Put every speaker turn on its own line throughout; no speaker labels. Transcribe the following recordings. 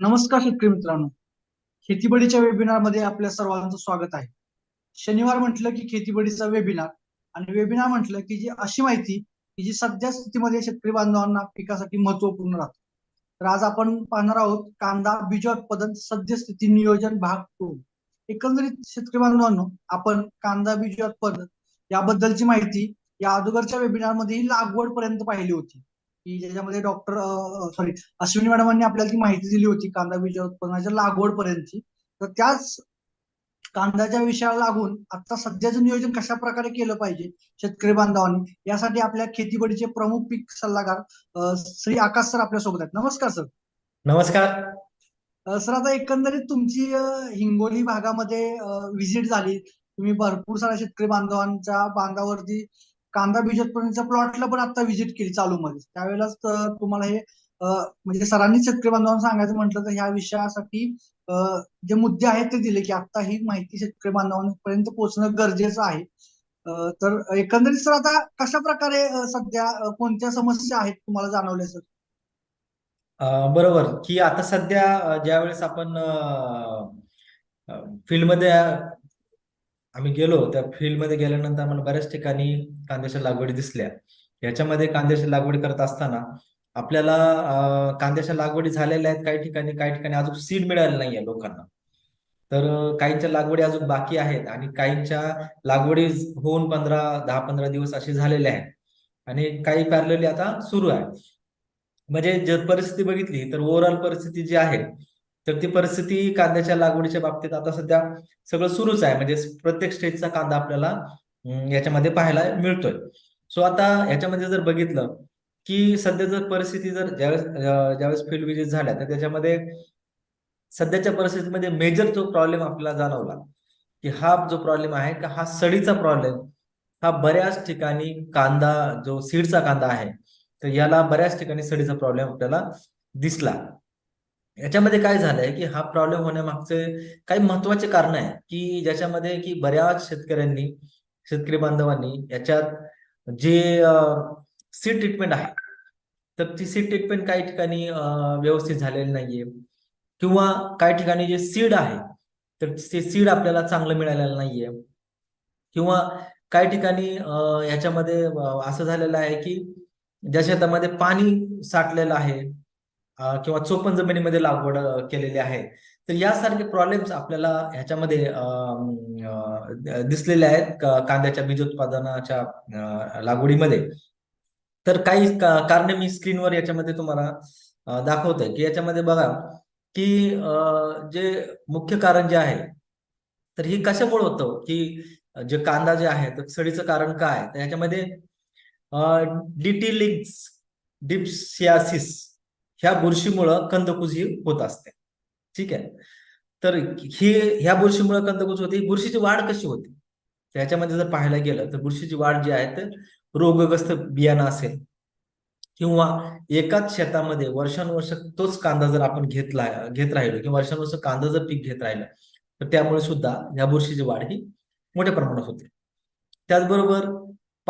नमस्कार शेतकरी मित्रांनो. खेतीबडीच्या वेबिनारमध्ये आपल्या सर्वांचं स्वागत आहे. शनिवार म्हटलं की खेतीबडीचा वेबिनार आणि वेबिनार म्हटलं की जी अशी माहिती की जी सध्या स्थितीमध्ये शेतकरी बांधवांना पिकासाठी महत्त्वपूर्ण राहते. तर आज आपण पाहणार आहोत कांदा बीजोत्पादन सद्यस्थिती नियोजन भाग टू एकंदरीत शेतकरी बांधवांनो आपण कांदा बीजोत्पादन याबद्दलची माहिती या अगोदरच्या वेबिनारमध्ये लागवड पर्यंत पाहिली होती. की ज्याच्यामध्ये डॉक्टर सॉरी अश्विनी मॅडमांनी आपल्याला ती माहिती दिली होती कांदा बीज उत्पन्नाच्या लागवड पर्यंतची तर त्याच कांद्याच्या विषयाला लागून आता सध्याचं नियोजन कशा प्रकारे केलं पाहिजे शेतकरी बांधवांनी यासाठी आपल्या खेतीबडीचे प्रमुख पीक सल्लागार श्री आकाश सर आपल्यासोबत आहेत. नमस्कार सर.
नमस्कार.
सर आता एकंदरीत तुमची हिंगोली भागामध्ये व्हिजिट झाली. तुम्ही भरपूर साऱ्या शेतकरी बांधवांच्या बांधावरती कांदा बीज उत्पादनाच्या प्लॉटला पण आता व्हिजिट केली चालू मध्ये त्यावेळेलाच तुम्हाला हे म्हणजे सरांनी शेतकरी बांधवांना सांगायचं म्हटलं तर ह्या विषयासाठी जे मुद्दे आहेत ते दिले की आता ही माहिती शेतकरी बांधवांपर्यंत पोहोचणं गरजेचं आहे. तर एकंदरीत सर आता कशा प्रकारे सध्या कोणत्या समस्या आहेत तुम्हाला जाणवल्या सर?
बरोबर. की आता सध्या ज्यावेळेस आपण फील्डमध्ये आम्ही गेलो त्या फील्डमध्ये गेल्यानंतर आम्हाला बऱ्याच ठिकाणी कांद्याच्या लागवडी दिसल्या. याच्यामध्ये कांद्याची लागवड करत असताना आपल्याला कांद्याच्या लागवडी झालेल्या आहेत काही ठिकाणी काही ठिकाणी अजून सीड मिळालं नाहीये लोकांना. तर काहींच्या लागवडी अजून बाकी आहेत आणि काहींच्या लागवडी होऊन पंधरा दहा पंधरा दिवस असे झालेले आहेत. आणि काही पॅरलली आता सुरू आहे. म्हणजे जर परिस्थिती बघितली तर ओव्हरऑल परिस्थिती जी आहे तर ती परिस्थिती कांद्याच्या लागवडीच्या बाबतीत आता सध्या सगळं सुरूच आहे. म्हणजे प्रत्येक स्टेजचा कांदा आपल्याला याच्यामध्ये पाहायला मिळतोय. सो आता याच्यामध्ये जर बघितलं की सध्या जर परिस्थिती जर ज्यावेळेस ज्यावेळेस फील्ड विजिट झाल्या तर त्याच्यामध्ये सध्याच्या परिस्थितीमध्ये मेजर जो प्रॉब्लेम आपल्याला जाणवला की हा जो प्रॉब्लेम आहे का हा सडीचा प्रॉब्लेम हा बऱ्याच ठिकाणी कांदा जो सीडचा कांदा आहे तर याला बऱ्याच ठिकाणी सडीचा प्रॉब्लेम आपल्याला दिसला. याच्यामध्ये काय झालंय की हा प्रॉब्लेम होण्यामागचे काही महत्त्वाचे कारण आहे की ज्याच्यामध्ये की बऱ्याच शेतकऱ्यांनी शेतकरी बांधवांनी याच्यात जे सीड ट्रीटमेंट आहे तर ती सीड ट्रीटमेंट काही ठिकाणी व्यवस्थित झालेली नाहीये. किंवा काही ठिकाणी जे सीड आहे तर ते सीड आपल्याला चांगलं मिळालेलं नाहीये. किंवा काही ठिकाणी याच्यामध्ये असं झालेलं आहे की ज्या शेतामध्ये पाणी साठलेलं आहे किंवा चोपन जमिनीमध्ये लागवड केलेली आहे. तर यासारखे प्रॉब्लेम्स आपल्याला ह्याच्यामध्ये दिसलेले आहेत कांद्याच्या बीजोत्पादनाच्या लागवडीमध्ये. तर काही कारणे मी स्क्रीनवर याच्यामध्ये तुम्हाला दाखवतोय. की याच्यामध्ये बघा की जे मुख्य कारण जे आहे तर ही कशामुळे होतं? की जे कांदा जे आहे तर सडीचं कारण काय? तर ह्याच्यामध्ये डिटिलिग्स डिप्सियासिस ह्या बुरशीमुळं कंदकुज ही होत असते. ठीक आहे? तर ही ह्या बुरशीमुळे कंदकुज होते. बुरशीची वाढ कशी होते? त्याच्यामध्ये जर पाहायला गेलं तर बुरशीची वाढ जी आहे तर रोगग्रस्त बियाणं असेल किंवा एकाच शेतामध्ये वर्षानुवर्ष तोच कांदा जर आपण घेतला घेत राहिलो किंवा वर्षानुवर्ष कांदा जर पीक घेत राहिलं तर त्यामुळे सुद्धा या बुरशीची वाढ ही मोठ्या प्रमाणात होते. त्याचबरोबर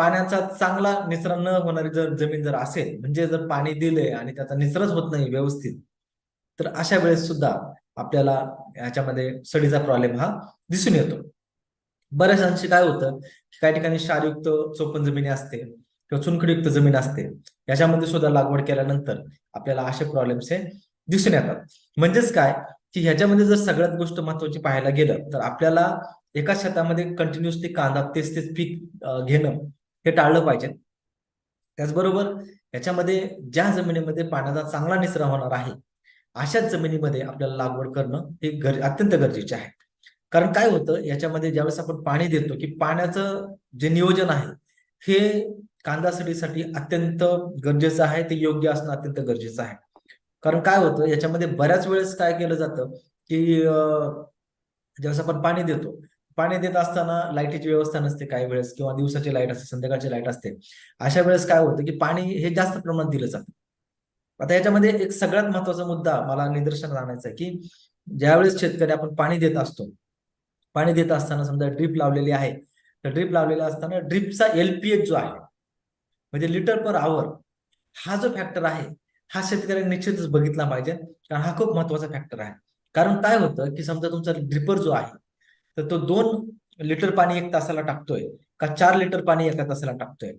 पाण्याचा चांगला निचरा न होणारी जर जमीन जर असेल म्हणजे जर पाणी दिले आणि त्याचा निचराच होत नाही व्यवस्थित तर अशा वेळेस सुद्धा आपल्याला याच्यामध्ये सडीचा प्रॉब्लेम हा दिसून येतो. बऱ्याच अंशी काय होतं की काही ठिकाणी क्षारयुक्त चोपन जमिनी असते किंवा चुनखडीयुक्त जमीन असते याच्यामध्ये सुद्धा लागवड केल्यानंतर आपल्याला असे प्रॉब्लेम्स हे दिसून येतात. म्हणजेच काय की ह्याच्यामध्ये जर सगळ्यात गोष्ट महत्वाची पाहायला गेलं तर आपल्याला एका शेतामध्ये कंटिन्युअसली कांदा तेच तेच पीक घेणं हे टाळलं पाहिजे. त्याचबरोबर याच्यामध्ये ज्या जमिनीमध्ये पाण्याचा चांगला निचरा होणार आहे अशाच जमिनीमध्ये आपल्याला लागवड करणं हे गर अत्यंत गरजेचे आहे. कारण काय होतं याच्यामध्ये ज्यावेळेस आपण पाणी देतो की पाण्याचं जे नियोजन आहे हे कांदासडीसाठी अत्यंत गरजेचं आहे ते योग्य असणं अत्यंत गरजेचं आहे. कारण काय होतं याच्यामध्ये बऱ्याच वेळेस काय केलं जातं की ज्यावेळेस आपण पाणी देतो पाणी देत असताना लाईटीची व्यवस्था नसते काही वेळेस किंवा दिवसाची लाइट असते संध्याकाळची लाइट असते. अशा वेळेस काय होतं की पाणी हे जास्त प्रमाणात दिलं जातं. आता याच्यामध्ये एक सगळ्यात महत्त्वाचा मुद्दा मला निदर्शन आणायचा आहे की ज्यावेळेस शेतकरी आपण पाणी देत असतो पाणी देत असताना समजा ड्रीप लावलेली आहे तर ड्रीप लावलेला असताना ड्रीपचा एलपीएच जो आहे म्हणजे लिटर पर आवर हा जो फॅक्टर आहे हा शेतकऱ्यांनी निश्चितच बघितला पाहिजे. कारण हा खूप महत्त्वाचा फॅक्टर आहे. कारण काय होतं की समजा तुमचा ड्रिपर जो आहे तर तो दोन लिटर पाणी एक तासाला टाकतोय का चार लिटर पाणी एका तासाला टाकतोय?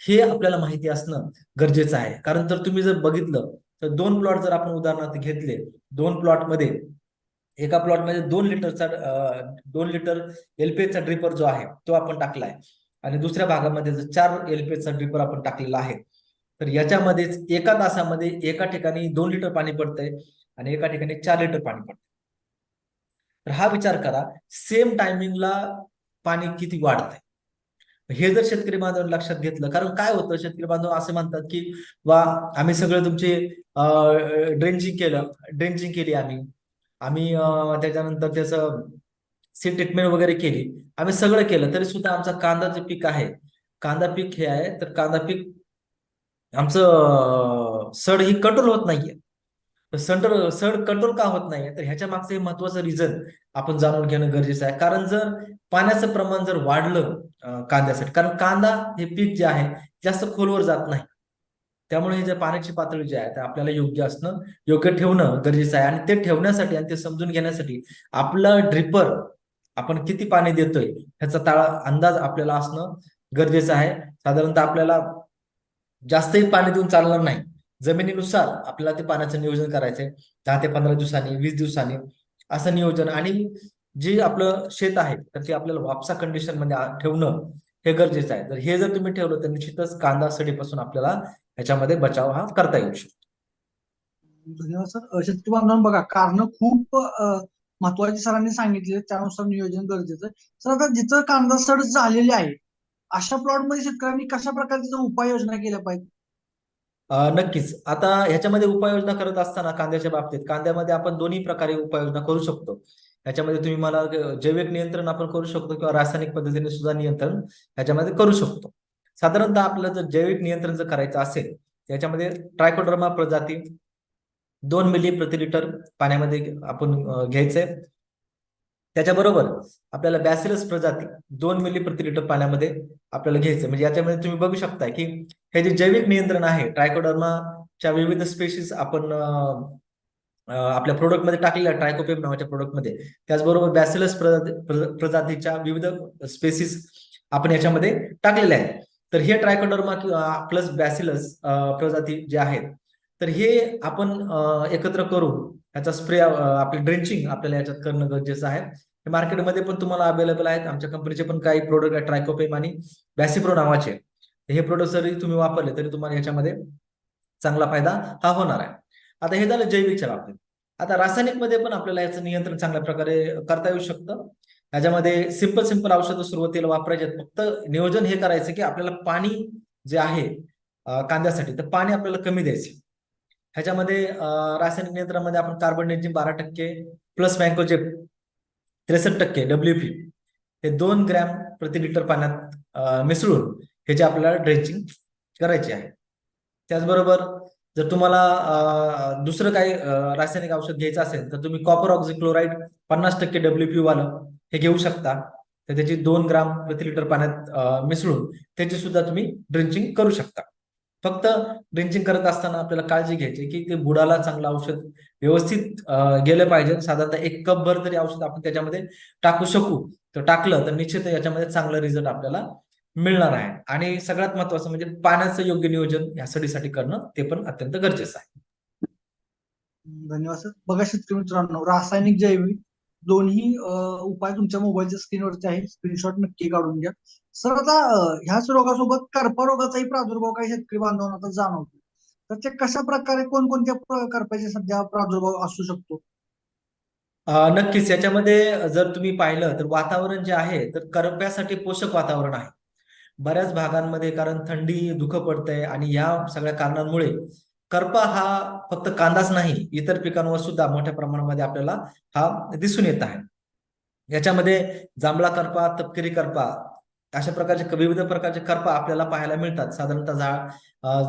हे आपल्याला माहिती असणं गरजेचं आहे. कारण जर तुम्ही जर बघितलं तर दोन प्लॉट जर आपण उदाहरणार्थ घेतले दोन प्लॉटमध्ये एका प्लॉटमध्ये दोन लिटरचा दोन लिटर एलपीएचा ड्रिपर जो आहे तो आपण टाकलाय. आणि दुसऱ्या भागामध्ये जर चार एलपीएचा ड्रिपर आपण टाकलेला आहे तर याच्यामध्येच एका तासामध्ये एका ठिकाणी दोन लिटर पाणी पडतंय आणि एका ठिकाणी चार लिटर पाणी पडतंय. तर हा विचार करा सेम टायमिंगला पाणी किती वाढतंय. हे जर शेतकरी बांधवांनी लक्षात घेतलं कारण काय होतं शेतकरी बांधव असे म्हणतात की वा आम्ही सगळं तुमचे ड्रेंचिंग केलं ड्रेंचिंग केली आम्ही. आम्ही त्याच्यानंतर त्याचं सी ट्रीटमेंट वगैरे केली. आम्ही सगळं केलं तरी सुद्धा आमचा कांदा जे पीक आहे. कांदा पीक हे आहे तर कांदा पीक आमचं सड ही कंट्रोल होत नाहीये. तर सड सड कंट्रोल का होत नाही तर ह्याच्या मागचं हे महत्वाचं रिझन आपण जाणून घेणं गरजेचं आहे. कारण जर पाण्याचं प्रमाण जर वाढलं कांद्यासाठी कारण कांदा हे पीक जे आहे जास्त खोलवर जात नाही. त्यामुळे हे जे पाण्याची पातळी जी आहे ते आपल्याला योग्य असणं योग्य ठेवणं गरजेचं आहे. आणि ते ठेवण्यासाठी आणि ते समजून घेण्यासाठी आपलं ड्रिपर आपण किती पाणी देतोय ह्याचा ताळा अंदाज आपल्याला असणं गरजेचं आहे. साधारणतः आपल्याला जास्तही पाणी देऊन चालणार नाही. जमिनीनुसार आपल्याला ते पाण्याचं नियोजन करायचंय. दहा ते पंधरा दिवसांनी वीस दिवसांनी असं नियोजन. आणि जे आपलं शेत आहे तर ते आपल्याला वापसा कंडिशनमध्ये ठेवणं हे गरजेचं आहे. जर हे जर तुम्ही ठेवलं तर निश्चितच कांदा सडीपासून आपल्याला ह्याच्यामध्ये बचाव हा करता येऊ शकतो.
धन्यवाद सर. शेतकरी बांधवांना बघा कारण खूप महत्त्वाचे महत्वाची सरांनी सांगितले त्यानुसार नियोजन गरजेचं आहे. सर आता जिथं कांदा सड झालेली आहे अशा प्लॉटमध्ये शेतकऱ्यांनी कशा प्रकारच्या उपाययोजना केल्या पाहिजे?
नक्कीच. आता ह्याच्यामध्ये उपाययोजना करत असताना कांद्याच्या बाबतीत कांद्यामध्ये आपण दोन्ही प्रकारे उपाययोजना करू शकतो. ह्याच्यामध्ये तुम्ही मला जैविक नियंत्रण आपण करू शकतो किंवा रासायनिक पद्धतीने सुद्धा नियंत्रण ह्याच्यामध्ये करू शकतो. साधारणतः आपलं जर जैविक नियंत्रण जर करायचं असेल त्याच्यामध्ये ट्रायकोड्रमा प्रजाती दोन मिली प्रति लिटर पाण्यामध्ये आपण घ्यायचंय त्याच्याबरोबर आपल्याला बॅसिलस प्रजाती दोन मिली प्रति लिटर पाण्यामध्ये आपल्याला घ्यायचं म्हणजे याच्यामध्ये तुम्ही बघू शकता की हे जे जैविक नियंत्रण आहे ट्रायकोडर्माच्या विविध स्पेशीज आपण आपल्या प्रोडक्टमध्ये टाकलेल्या ट्रायकोपेम नावाच्या प्रोडक्टमध्ये त्याचबरोबर बॅसिलस प्रजाती प्र- प्रजातीच्या विविध स्पेसिस आपण याच्यामध्ये टाकलेल्या आहेत. तर हे ट्रायकोडर्मा प्लस बॅसिलस प्रजाती जे आहेत तर हे आपण एकत्र करून ह्याचा स्प्रे आपली ड्रेंचिंग आपल्याला याच्यात करणं गरजेचं आहे. हे मार्केटमध्ये पण तुम्हाला अवेलेबल आहेत. आमच्या कंपनीचे पण काही प्रोडक्ट आहेत ट्रायकोपेम आणि बॅसिप्रो नावाचे. हे प्रोडक्ट जरी तुम्ही वापरले तरी तुम्हाला याच्यामध्ये चांगला फायदा हा होणार आहे. आता हे झालं जैविकच्या बाबतीत आता रासायनिकमध्ये पण आपल्याला याचं नियंत्रण चांगल्या प्रकारे करता येऊ शकतं. याच्यामध्ये सिंपल सिंपल औषधं सुरुवातीला वापरायचे फक्त नियोजन हे करायचं की आपल्याला पाणी जे आहे कांद्यासाठी तर पाणी आपल्याला कमी द्यायचे. ह्याच्यामध्ये रासायनिक नियंत्रणामध्ये आपण कार्बन बारा टक्के प्लस मँकोजेब त्रेसष्ट टक्के डब्ल्यू पी हे दोन ग्रॅम प्रति लिटर पाण्यात मिसळून ह्याची आपल्याला ड्रेंचिंग करायची आहे. त्याचबरोबर जर तुम्हाला दुसरं काही रासायनिक औषध घ्यायचं असेल तर तुम्ही कॉपर ऑक्झिक्लोराईड पन्नास टक्के डब्ल्यू पी वालं हे घेऊ शकता. तर त्याची दोन ग्राम प्रति लिटर पाण्यात मिसळून त्याची सुद्धा तुम्ही ड्रिंचिंग करू शकता. फक्त ड्रिंचिंग करत असताना आपल्याला काळजी घ्यायची की ते बुडाला चांगलं औषध व्यवस्थित गेलं पाहिजे. साधारणतः एक कप भर तरी औषध आपण त्याच्यामध्ये टाकू शकू. तर टाकलं तर निश्चित याच्यामध्ये चांगला रिझल्ट आपल्याला मिळणार आहे. आणि सगळ्यात महत्वाचं म्हणजे पाण्याचं योग्य नियोजन या सडीसाठी करणं ते पण अत्यंत गरजेचं आहे.
धन्यवाद सर. बघा शेतकरी मित्रांनो रासायनिक जैविक दोन्ही उपाय तुमच्या मोबाईलच्या स्क्रीनवरती आहे स्क्रीनशॉट नक्की काढून घ्या. सर आता ह्याच रोगासोबत कर्परोगाचाही प्रादुर्भाव काही शेतकरी बांधवांना आता जाणवतो तर ते कशा प्रकारे कोणकोणत्या प्र- सध्या प्रादुर्भाव असू शकतो?
नक्कीच. याच्यामध्ये जर तुम्ही पाहिलं तर वातावरण जे आहे तर करप्यासाठी पोषक वातावरण आहे. बऱ्याच भागांमध्ये कारण थंडी धुकं पडतंय आणि या सगळ्या कारणांमुळे करपा हा फक्त कांदाच नाही इतर पिकांवर सुद्धा मोठ्या प्रमाणामध्ये आपल्याला हा दिसून येत आहे. याच्यामध्ये जांभळा करपा तपकिरी करपा अशा प्रकारचे विविध प्रकारचे करपा आपल्याला पाहायला मिळतात. साधारणतः झाड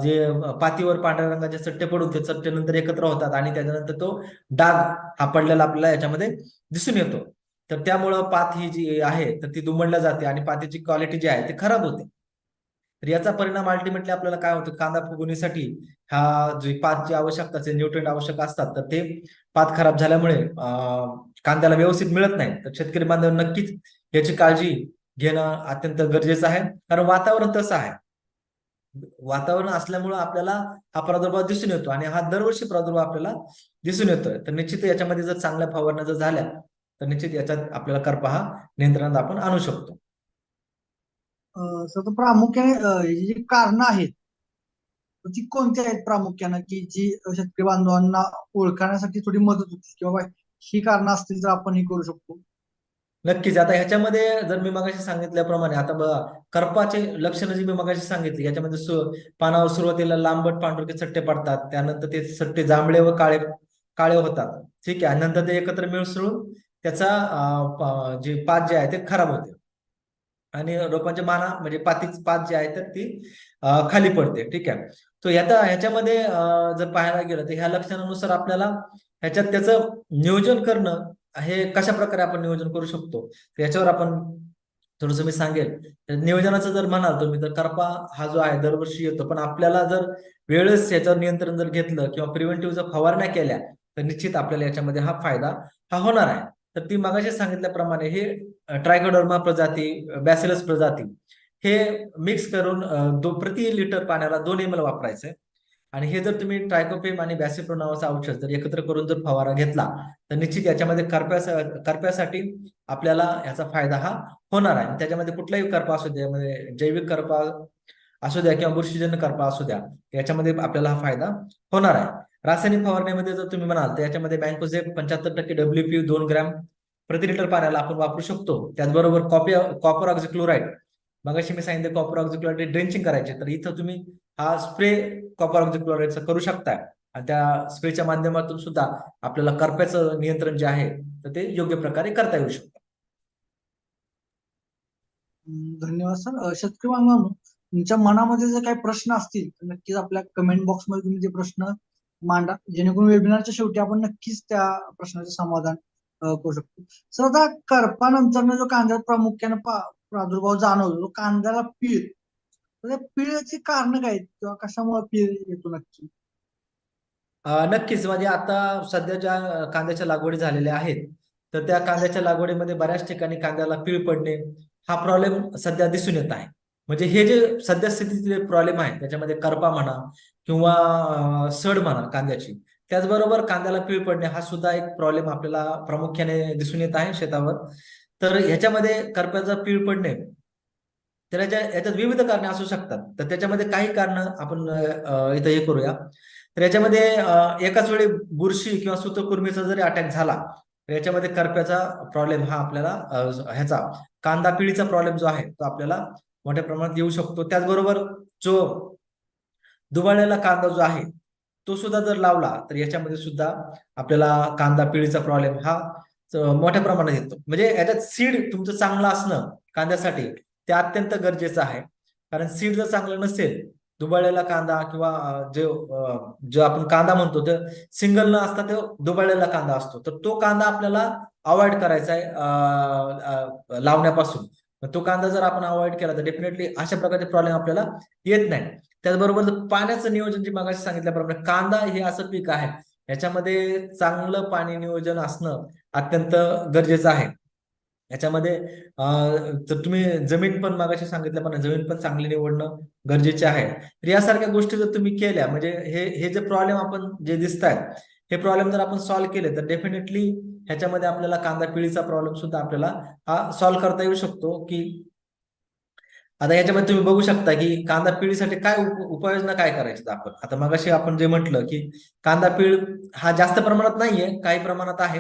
जे पातीवर पांढऱ्या रंगाचे चट्टे पडून ते चट्टे नंतर एकत्र होतात आणि त्याच्यानंतर तो डाग हा पडलेला आपल्याला याच्यामध्ये दिसून येतो. तर त्यामुळं पात ही जी आहे तर ती दुमडल्या जाते आणि पातीची क्वालिटी जी आहे ती खराब होते. तर याचा परिणाम अल्टिमेटली आपल्याला काय होतं? कांदा फुगवणीसाठी हा जे पात जी आवश्यकता जे न्यूट्रिएंट आवश्यक असतात तर ते पात खराब झाल्यामुळे कांद्याला व्यवस्थित मिळत नाही. तर शेतकरी बांधव नक्कीच याची काळजी घेणं अत्यंत गरजेचं आहे. कारण वातावरण तसं आहे. वातावरण असल्यामुळं आपल्याला हा प्रादुर्भाव दिसून येतो आणि हा दरवर्षी प्रादुर्भाव आपल्याला दिसून येतोय. तर निश्चित याच्यामध्ये जर चांगल्या फवारण्या जर झाल्या तर निश्चित याच्यात आपल्याला करपा हा नियंत्रणात आपण आणू शकतो.
सर प्रामुख्याने जी कारण आहेत ती कोणती आहेत प्रामुख्यानं? की जी शेतकरी बांधवांना ओळखण्यासाठी थोडी मदत होती किंवा ही कारण असतील तर आपण हे करू शकतो.
नक्कीच. आता ह्याच्यामध्ये जर मी मगाशी सांगितल्याप्रमाणे आता बघा करपाचे लक्षणं जी मी मगाशी सांगितली याच्यामध्ये सु- पानावर सुरुवातीला लांबट पांढरके चट्टे पडतात त्यानंतर ते चट्टे जांभळे व काळे काळे होतात. ठीक आहे? आणि नंतर ते एकत्र मिसळून त्याचा अं, प- जे पात जे आहे ते खराब होते. आणि रोपांच्या माना म्हणजे पाती पात जी आहे तर ती अं, खाली पडते. ठीक आहे? तो याचा ह्याच्यामध्ये अं, जर पाहायला गेलं तर ह्या लक्षणानुसार आपल्याला ह्याच्यात त्याचं नियोजन करणं हे कशा प्रकारे आपण नियोजन करू शकतो? याच्यावर आपण थोडंसं मी सांगेल. नियोजनाचं जर म्हणाल तुम्ही तर करपा हा जो आहे दरवर्षी येतो. पण आपल्याला जर वेळेस याच्यावर नियंत्रण जर घेतलं किंवा प्रिव्हेंटिव्ह जर फवारण्या केल्या तर निश्चित आपल्याला याच्यामध्ये हा फायदा हा होणार आहे. तर ती मगाशी सांगितल्याप्रमाणे हे ट्रायकोडर्मा प्रजाती बॅसिलस प्रजाती हे मिक्स करून दो प्रति लिटर पाण्याला दोन एम एल वापरायचंय. आणि हे जर तुम्ही ट्रायकोपेम आणि बॅसिप्रो नावाचं औषध जर एकत्र करून जर फवारा घेतला तर निश्चित याच्यामध्ये करप्या करप्यासाठी आपल्याला याचा फायदा हा होणार आहे. आणि त्याच्यामध्ये कुठलाही करपा असू द्या म्हणजे जैविक करपा असू द्या किंवा बुरशीजन्य करपा असू द्या याच्यामध्ये आपल्याला हा फायदा होणार आहे. रासायनिक फवारणीमध्ये जर तुम्ही म्हणाल तर याच्यामध्ये बँकोझेप पंच्याहत्तर टक्के डब्ल्यू पी दोन ग्रॅम प्रति लिटर पाण्याला आपण वापरू शकतो. त्याचबरोबर कॉपी कॉपर ऑक्झिक्लोराईड. मगाशी मी सांगितलं कॉपर ऑक्झिक्लोराईड ड्रेंचिंग करायचे तर इथं तुम्ही हा स्प्रे कॉपर ऑक्झिक्लोराईडचा करू शकताय आणि त्या स्प्रेच्या माध्यमातून सुद्धा आपल्याला करप्याचं नियंत्रण जे आहे तर ते योग्य प्रकारे करता येऊ शकतं.
धन्यवाद सर. शेतकरी बांधवांनो तुमच्या मनामध्ये जर काही प्रश्न असतील तर नक्कीच आपल्या कमेंट बॉक्समध्ये तुम्ही ते प्रश्न मांडा. जेणेकरून वेबिनारच्या शेवटी आपण नक्कीच त्या प्रश्नाचे समाधान करू शकतो. सर आता करपानंतर जो कांद्यात प्रामुख्याने प्रादुर्भाव जाणवतो तो कांद्याला पीळ म्हणजे पिळची कारण काय आहेत? किंवा कशामुळे पीळ येतो नक्की?
नक्कीच. म्हणजे आता सध्या ज्या कांद्याच्या लागवडी झालेल्या आहेत तर त्या कांद्याच्या लागवडीमध्ये बऱ्याच ठिकाणी कांद्याला पीळ पडणे हा प्रॉब्लेम सध्या दिसून येत आहे. म्हणजे हे जे सध्या स्थितीतले प्रॉब्लेम आहे त्याच्यामध्ये करपा म्हणा किंवा सड म्हणा कांद्याची त्याचबरोबर कांद्याला पीळ पडणे हा सुद्धा एक प्रॉब्लेम आपल्याला प्रामुख्याने दिसून येत आहे शेतावर. तर ह्याच्यामध्ये करप्याचा पीळ पडणे तर याच्या याच्यात विविध कारणे असू शकतात. तर त्याच्यामध्ये काही कारण आपण इथं हे करूया. तर याच्यामध्ये एकाच वेळी बुरशी किंवा सुतकुर्मीचा जरी अटॅक झाला तर याच्यामध्ये करप्याचा प्रॉब्लेम हा आपल्याला ह्याचा कांदा पिढीचा प्रॉब्लेम जो आहे तो आपल्याला मोठ्या प्रमाणात येऊ शकतो. त्याचबरोबर जो दुबाळलेला कांदा जो आहे तो सुद्धा जर लावला तर याच्यामध्ये सुद्धा आपल्याला कांदा पिळीचा प्रॉब्लेम हा मोठ्या प्रमाणात येतो. म्हणजे याच्यात सीड तुमचं चांगलं असणं कांद्यासाठी ते अत्यंत गरजेचं आहे. कारण सीड जर चांगलं नसेल दुबळलेला कांदा किंवा जे जो आपण कांदा म्हणतो ते सिंगल न असता तो दुबळलेला कांदा असतो. तर तो कांदा आपल्याला अवॉइड करायचा आहे लावण्यापासून. तो कांदा जर आपण अवॉइड केला तर डेफिनेटली अशा प्रकारचे प्रॉब्लेम आपल्याला येत नाही. त्याचबरोबर जर पाण्याचं नियोजन जे मागाशी सांगितल्याप्रमाणे कांदा हे असं पीक आहे याच्यामध्ये चांगलं पाणी नियोजन असणं अत्यंत गरजेचं आहे. याच्यामध्ये जर तुम्ही जमीन पण मागाशी सांगितल्याप्रमाणे जमीन पण चांगली निवडणं गरजेचे आहे. तर यासारख्या गोष्टी जर तुम्ही केल्या म्हणजे हे हे जे प्रॉब्लेम आपण जे दिसत आहेत हे प्रॉब्लेम जर आपण सॉल्व्ह केले तर डेफिनेटली ह्याच्यामध्ये आपल्याला कांदा पिळीचा प्रॉब्लेम सुद्धा आपल्याला हा सॉल्व्ह करता येऊ शकतो की आता याच्यामध्ये तुम्ही बघू शकता की कांदा पिळीसाठी काय उपाययोजना काय करायची आपण? आता मगाशी आपण जे म्हटलं की कांदा पिळ हा जास्त प्रमाणात नाहीये काही प्रमाणात आहे.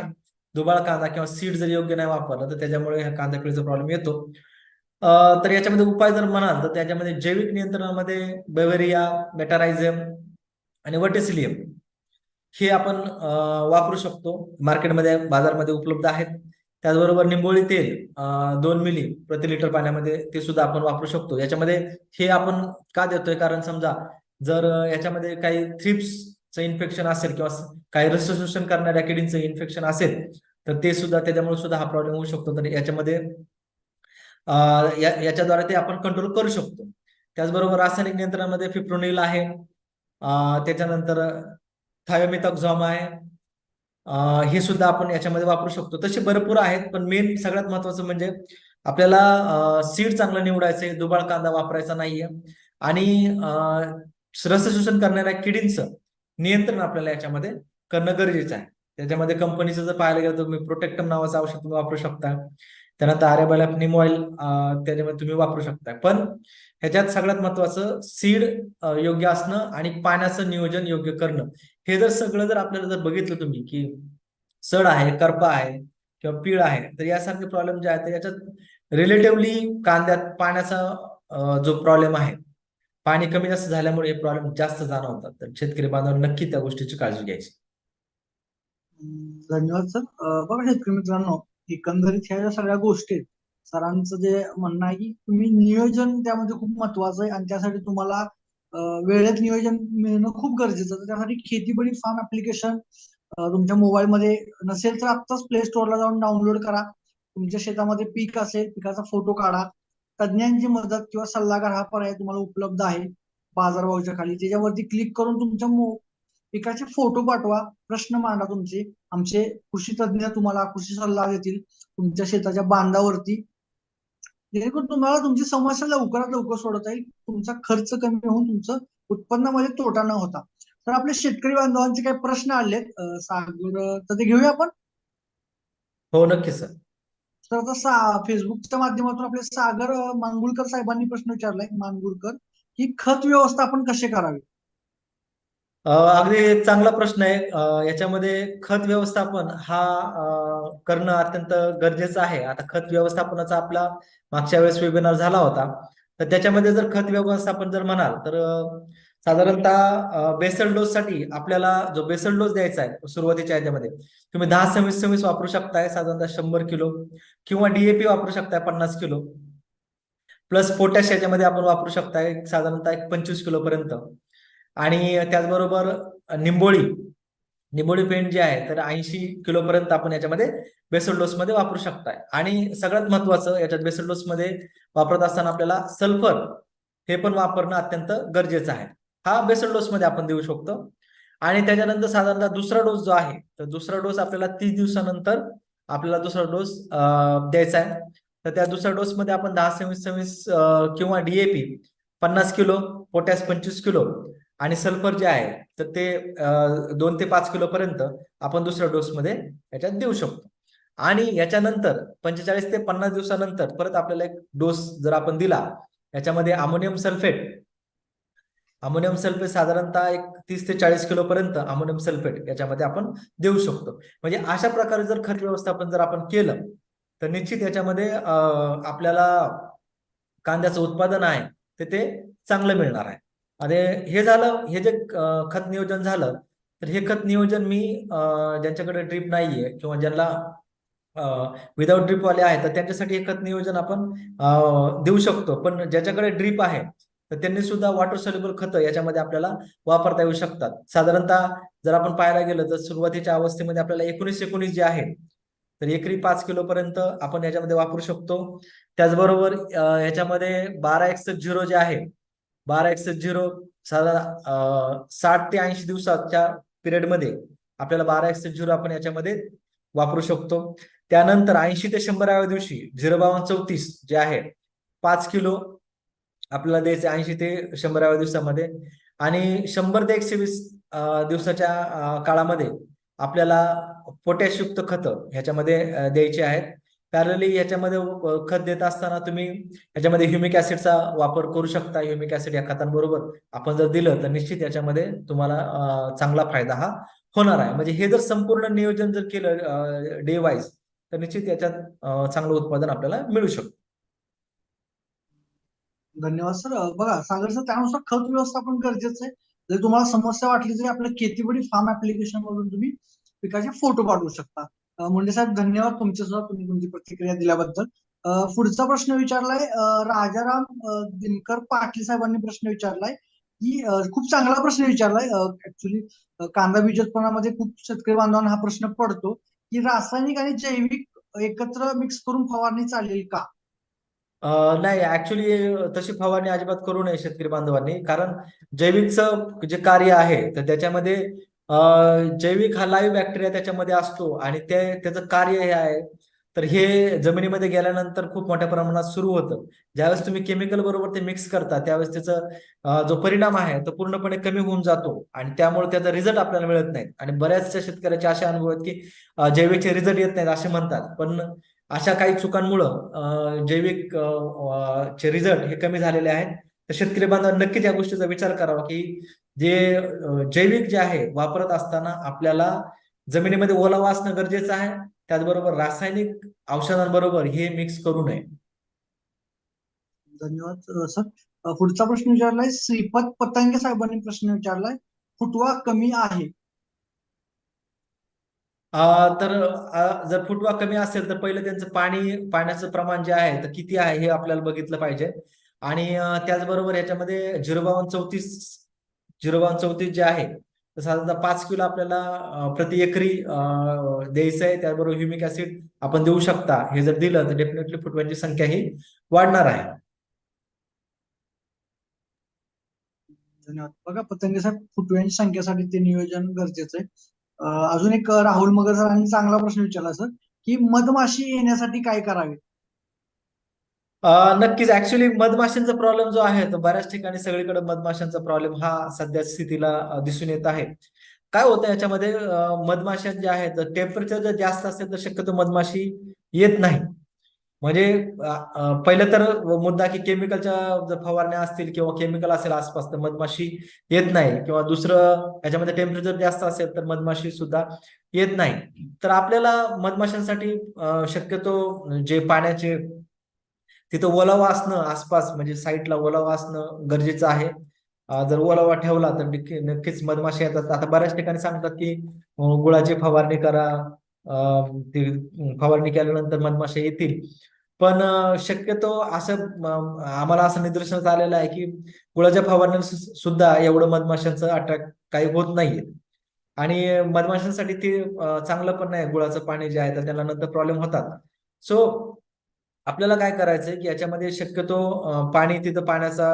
दुबाळ कांदा किंवा सीड जर योग्य नाही वापरलं तर त्याच्यामुळे ह्या कांदा पिळीचा प्रॉब्लेम येतो. तर याच्यामध्ये उपाय जर म्हणाल तर त्याच्यामध्ये जैविक नियंत्रणामध्ये बेवेरिया मेटारायझम आणि वटेसिलियम हे आपण वापरू शकतो. मार्केटमध्ये बाजारमध्ये उपलब्ध आहेत. त्याचबरोबर निंबोळी तेल दोन मिली प्रति लिटर पाण्यामध्ये ते सुद्धा आपण वापरू शकतो. याच्यामध्ये हे आपण का देतोय? कारण समजा जर याच्यामध्ये काही थ्रिप्स इन्फेक्शन असेल किंवा काही रस शोषण करणाऱ्या किडींचं इन्फेक्शन असेल तर ते सुद्धा त्याच्यामुळे सुद्धा हा प्रॉब्लेम होऊ शकतो. तर याच्यामध्ये या- याच्याद्वारे ते आपण कंट्रोल करू शकतो. त्याचबरोबर रासायनिक नियंत्रणामध्ये फिप्रोनिल आहे. त्याच्यानंतर थायोमिथॉक्झॉम आहे. हे सुद्धा आपण याच्यामध्ये वापरू शकतो. तसे भरपूर आहेत पण मेन सगळ्यात महत्वाचं म्हणजे आपल्याला सीड चांगलं निवडायचंय दुबाळ कांदा वापरायचा नाहीये. आणि रस रसशोषण करणाऱ्या किडींचं नियंत्रण आपल्याला याच्यामध्ये करणं गरजेचं आहे. त्याच्यामध्ये कंपनीचं जर पाहायला गेलं तर तुम्ही प्रोटेक्टम नावाचं औषध तुम्ही वापरू शकता. त्यानंतर आर्याबाला निम ऑइल त्याच्यामध्ये तुम्ही वापरू शकता. पण ह्याच्यात सगळ्यात महत्वाचं सीड योग्य असणं आणि पाण्याचं नियोजन योग्य करणं. हे जर सगळं जर आपल्याला जर बघितलं तुम्ही की सड आहे करपा आहे किंवा पीळ आहे तर यासारखे प्रॉब्लेम जे आहेत याच्यात रिलेटिव्हली कांद्यात पाण्याचा जो प्रॉब्लेम आहे पाणी कमी जास्त झाल्यामुळे हे प्रॉब्लेम जास्त जाणवतात. तर शेतकरी बांधव नक्की त्या गोष्टीची काळजी घ्यायची.
धन्यवाद सर बघा शेतकरी मित्रांनो एकंदरीत ह्या ज्या सगळ्या गोष्टी आहेत सरांचं जे म्हणणं आहे की तुम्ही नियोजन त्यामध्ये खूप महत्वाचं आहे आणि त्यासाठी तुम्हाला वेळेत नियोजन मिळणं खूप गरजेचं आहे. त्यासाठी खेतीबडी फार्म ऍप्लिकेशन तुमच्या मोबाईलमध्ये नसेल तर आत्ताच प्ले स्टोअरला जाऊन डाउनलोड करा. तुमच्या शेतामध्ये पीक असेल पिकाचा फोटो काढा. तज्ञांची मदत किंवा सल्लागार हा पर्याय तुम्हाला उपलब्ध आहे बाजारभावच्या खाली. त्याच्यावरती क्लिक करून तुमच्या पिकाचे फोटो पाठवा प्रश्न मांडा तुमचे. आमचे कृषी तज्ञ तुम्हाला कृषी सल्ला देतील तुमच्या शेताच्या बांधावरती. जेणेकरून तुम्हाला तुमची समस्या लवकरात लवकर सोडवता येईल. तुमचा खर्च कमी होऊन तुमचं उत्पन्नामध्ये म्हणजे तोटा न होता. तर आपले शेतकरी बांधवांचे काही प्रश्न आलेत. सागर तर ते घेऊया आपण?
हो नक्की सर.
तर आता सा फेसबुकच्या माध्यमातून आपले सागर मांगुळकर साहेबांनी प्रश्न विचारलाय मांगुळकर की खत व्यवस्थापन कसे करावे?
अगदी चांगला प्रश्न आहे. याच्यामध्ये खत व्यवस्थापन हा करणं अत्यंत गरजेचं आहे. आता खत व्यवस्थापनाचा आपला मागच्या वेळेस वेबिनार झाला होता. तर त्याच्यामध्ये जर खत व्यवस्थापन जर म्हणाल तर साधारणतः बेसल डोस साठी आपल्याला जो बेसल डोस द्यायचा आहे सुरुवातीच्या ह्याच्यामध्ये तुम्ही दहा सव्वीस सव्वीस वापरू शकताय साधारणतः शंभर किलो किंवा डीएपी वापरू शकताय पन्नास किलो. प्लस पोटॅश याच्यामध्ये आपण वापरू शकताय साधारणतः एक पंचवीस किलो पर्यंत. आणि त्याचबरोबर निंबोळी निंबोळी पेंट जे आहे तर ऐंशी किलो पर्यंत आपण याच्यामध्ये बेसल डोस मध्ये वापरू शकताय. आणि सगळ्यात महत्वाचं याच्यात बेसल डोस मध्ये वापरत असताना आपल्याला सल्फर हे पण वापरणं अत्यंत गरजेचं आहे. हा बेसल डोस मध्ये आपण देऊ शकतो. आणि त्याच्यानंतर साधारणतः दुसरा डोस जो आहे तर दुसरा डोस आपल्याला तीस दिवसानंतर आपल्याला दुसरा डोस द्यायचा आहे. तर त्या दुसऱ्या डोस मध्ये आपण दहा सव्वीस सव्वीस किंवा डीएपी पन्नास किलो पोटॅश पंचवीस किलो आणि सल्फर जे आहे तर ते दोन ते पाच किलो पर्यंत आपण दुसऱ्या डोस मध्ये याच्यात देऊ शकतो. आणि याच्यानंतर पंचेचाळीस ते पन्नास दिवसानंतर परत आपल्याला एक डोस जर आपण दिला याच्यामध्ये अमोनियम सल्फेट अमोनियम सल्फेट साधारणतः एक तीस ते चाळीस किलो पर्यंत अमोनियम सल्फेट याच्यामध्ये आपण देऊ शकतो. म्हणजे अशा प्रकारे जर खत व्यवस्थापन जर आपण केलं तर निश्चित याच्यामध्ये आपल्याला कांद्याचं उत्पादन आहे ते ते चांगलं मिळणार आहे. आणि हे झालं हे जे खत नियोजन झालं तर हे खत नियोजन मी ज्यांच्याकडे ड्रीप नाहीये किंवा ज्यांना विदाउट ड्रीप वाले आहेत तर त्यांच्यासाठी हे खत नियोजन आपण देऊ शकतो. पण ज्याच्याकडे ड्रीप आहे तर त्यांनी सुद्धा वॉटर सोल्युबल खतं याच्यामध्ये आपल्याला वापरता येऊ शकतात. साधारणतः जर आपण पाहायला गेलं तर सुरुवातीच्या अवस्थेमध्ये आपल्याला एकोणीस एकोणीस जे आहे तर एकरी पाच किलो पर्यंत आपण याच्यामध्ये वापरू शकतो. त्याचबरोबर याच्यामध्ये बारा एक्स झिरो जे आहे बारा एक्स झिरो साधारण साठ ते ऐंशी दिवसाच्या पिरियडमध्ये आपल्याला बारा एक्स झिरो आपण याच्यामध्ये वापरू शकतो. त्यानंतर ऐंशी ते शंभराव्या दिवशी झिरो बावन्न चौतीस जे आहे पाच किलो आपल्याला द्यायचे ऐंशी ते शंभराव्या दिवसामध्ये. आणि शंभर ते एकशे वीस दिवसाच्या काळामध्ये आपल्याला पोटॅशयुक्त खतं ह्याच्यामध्ये द्यायची आहेत. पॅरली ह्याच्यामध्ये खत देत असताना तुम्ही ह्याच्यामध्ये ह्युमिक ऍसिडचा वापर करू शकता. ह्युमिक ऍसिड या खतांबरोबर आपण जर दिलं तर निश्चित याच्यामध्ये तुम्हाला चांगला फायदा हा होणार आहे. म्हणजे हे जर संपूर्ण नियोजन जर केलं डे वाईज तर निश्चित याच्यात चांगलं उत्पादन आपल्याला मिळू शकतं.
धन्यवाद सर. बघा सागर सर त्यानुसार खत व्यवस्थापन गरजेचं आहे. जर तुम्हाला समस्या वाटली तरी आपल्या खेतीबडी फार्म ऍप्लिकेशन मधून तुम्ही पिकाचे फोटो पाठवू शकता. म्हणजे मुंडे साहेब धन्यवाद तुमचे सुद्धा तुम्ही तुमची प्रतिक्रिया दिल्याबद्दल. पुढचा प्रश्न विचारलाय राजाराम दिनकर पाटील साहेबांनी प्रश्न विचारलाय. की खूप चांगला प्रश्न विचारलाय. ऍक्च्युली कांदा बीजोत्पादनामध्ये खूप शेतकरी बांधवांना हा प्रश्न पडतो. की रासायनिक आणि जैविक एकत्र मिक्स करून फवारणी चालेल का?
अं, नाही ऍक्च्युली तशी फवारणी अजिबात करू नये शेतकरी बांधवांनी. कारण जैविकचं जे कार्य आहे तर त्याच्यामध्ये अं, जैविक हा लाईव्ह बॅक्टेरिया त्याच्यामध्ये असतो आणि ते त्याचं कार्य हे आहे. तर हे जमिनीमध्ये गेल्यानंतर खूप मोठ्या प्रमाणात सुरू होतं. ज्यावेळेस तुम्ही केमिकल बरोबर ते मिक्स करता त्यावेळेस त्याचा अं, जो परिणाम आहे तो पूर्णपणे कमी होऊन जातो आणि त्यामुळे त्याचा रिझल्ट आपल्याला मिळत नाही आणि बऱ्याचशा शेतकऱ्याचे असे अनुभव आहेत की अं, जैविकचे रिझल्ट येत नाहीत असे म्हणतात. पण अशा काही चुकांमुळं जैविक चे रिझल्ट हे कमी झालेले आहेत. तर शेतकरी बांधव नक्कीच या गोष्टीचा विचार करावा की जे जैविक जे आहे वापरत असताना आपल्याला जमिनीमध्ये ओलावा असणं गरजेचं आहे. त्याचबरोबर रासायनिक औषधांबरोबर हे मिक्स करू नये.
धन्यवाद सर. पुढचा प्रश्न विचारलाय श्रीपद पतंगे साहेबांनी प्रश्न विचारलाय फुटवा कमी आहे.
तर जर फुटवा कमी असेल तर पहिलं त्यांचं पाणी पाण्याचं प्रमाण जे आहे तर किती आहे हे आपल्याला बघितलं पाहिजे. आणि त्याचबरोबर याच्यामध्ये झिरो बावन चौतीस झिरो बावन चौतीस जे आहे तर साधारणतः पाच किलो आपल्याला प्रति एकरी द्यायचं आहे. त्याचबरोबर ह्युमिक ऍसिड आपण देऊ शकता. हे जर दिलं तर डेफिनेटली फुटव्यांची संख्या ही वाढणार आहे.
धन्यवाद. बघा पतंगे साहेब फुटव्यांच्या संख्येसाठी ते नियोजन गरजेचं आहे. अजून एक राहुल मगर सरांनी चांगला प्रश्न विचारला सर की मधमाशी येण्यासाठी काय करावे?
नक्कीच. ऍक्च्युली मधमाशांचा प्रॉब्लेम जो आहे तो बऱ्याच ठिकाणी सगळीकडे मधमाशांचा प्रॉब्लेम हा सध्या स्थितीला दिसून येत आहे. काय होतं याच्यामध्ये? मधमाशा ज्या आहेत टेम्परेचर जर जास्त असेल तर शक्यतो मधमाशी येत नाही. म्हणजे पहिलं तर मुद्दा की केमिकलच्या जर फवारण्या असतील किंवा केमिकल असेल आसपास तर मधमाशी येत नाही किंवा दुसरं याच्यामध्ये टेम्परेचर जास्त असेल तर मधमाशी सुद्धा येत नाही. तर आपल्याला मधमाशांसाठी शक्यतो जे पाण्याचे तिथं ओलावा असणं आसपास म्हणजे साईटला ओलावा असणं गरजेचं आहे. जर ओलावा ठेवला तर नक्कीच मधमाशी येतात. आता बऱ्याच ठिकाणी सांगतात की गुळाची फवारणी करा ती फवारणी केल्यानंतर मधमाशा येतील. पण शक्यतो असं आम्हाला असं निदर्शनास आलेलं आहे की गुळाच्या फवारण्या सुद्धा एवढं मधमाशांचं अटॅक काही होत नाहीये. आणि मधमाशांसाठी ते चांगलं पण नाही गुळाचं पाणी जे आहे तर त्याला नंतर प्रॉब्लेम होतात. सो आपल्याला काय करायचंय की याच्यामध्ये शक्यतो पाणी तिथं पाण्याचा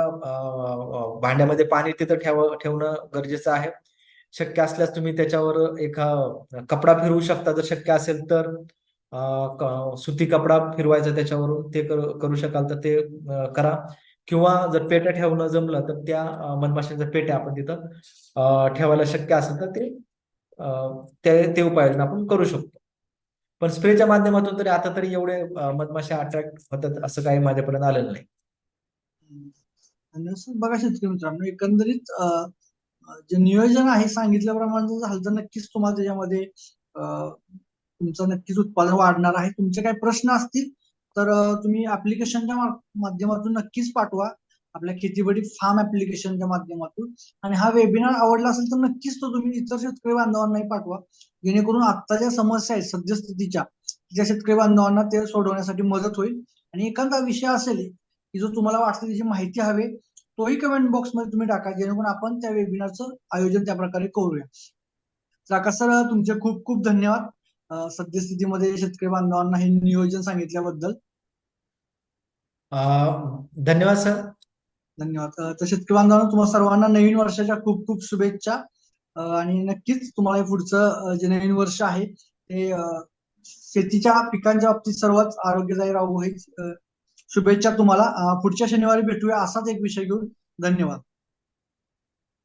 भांड्यामध्ये पाणी तिथं ठेव ठेवणं गरजेचं आहे. शक्य असल्यास तुम्ही त्याच्यावर एका कपडा फिरवू शकता जर शक्य असेल तर. सुती कपडा फिरवायचा त्याच्यावरून ते करू शकाल तर ते करा. किंवा जर पेट्या ठेवणं जमलं तर त्या मधमाशांच्या पेट्या आपण तिथं ठेवायला शक्य असेल तर ते ते उपाययोजना आपण करू शकतो. पण स्प्रेच्या माध्यमातून तरी आता तरी एवढे मधमाशा अट्रॅक्ट होतात असं काही माझ्यापर्यंत आलेलं नाही.
आणि असं बघा शेतकरी मित्रांनो एकंदरीत जे नियोजन आहे सांगितल्याप्रमाणे झालं तर नक्कीच तुम्हाला त्याच्यामध्ये तुमचं नक्कीच उत्पादन वाढणार आहे. तुमचे काही प्रश्न असतील तर तुम्ही ऍप्लिकेशनच्या माध्यमातून नक्कीच पाठवा. आपल्या खेतीबडी फार्म ऍप्लिकेशनच्या माध्यमातून. आणि हा वेबिनार आवडला असेल तर नक्कीच तो तुम्ही इतर शेतकरी बांधवांनाही पाठवा. जेणेकरून आता ज्या समस्या आहेत सद्यस्थितीच्या त्या शेतकरी बांधवांना ते सोडवण्यासाठी मदत होईल. आणि एखादा विषय असेल की जो तुम्हाला वाटतं त्याची माहिती हवी तोही कमेंट बॉक्समध्ये तुम्ही टाका. जेणेकरून आपण त्या वेबिनारचं आयोजन त्या प्रकारे करूया. तर सर तुमचे खूप खूप धन्यवाद. सद्यस्थितीमध्ये शेतकरी बांधवांना हे नियोजन सांगितल्याबद्दल.
धन्यवाद सर.
धन्यवाद. तर शेतकरी बांधवांना तुम्हाला सर्वांना नवीन वर्षाच्या खूप खूप शुभेच्छा. आणि नक्कीच तुम्हाला हे पुढचं जे नवीन वर्ष आहे ते शेतीच्या पिकांच्या बाबतीत सर्वात आरोग्यदायी राहू ही शुभेच्छा तुम्हाला. पुढच्या शनिवारी भेटूया असाच एक विषय घेऊन. धन्यवाद.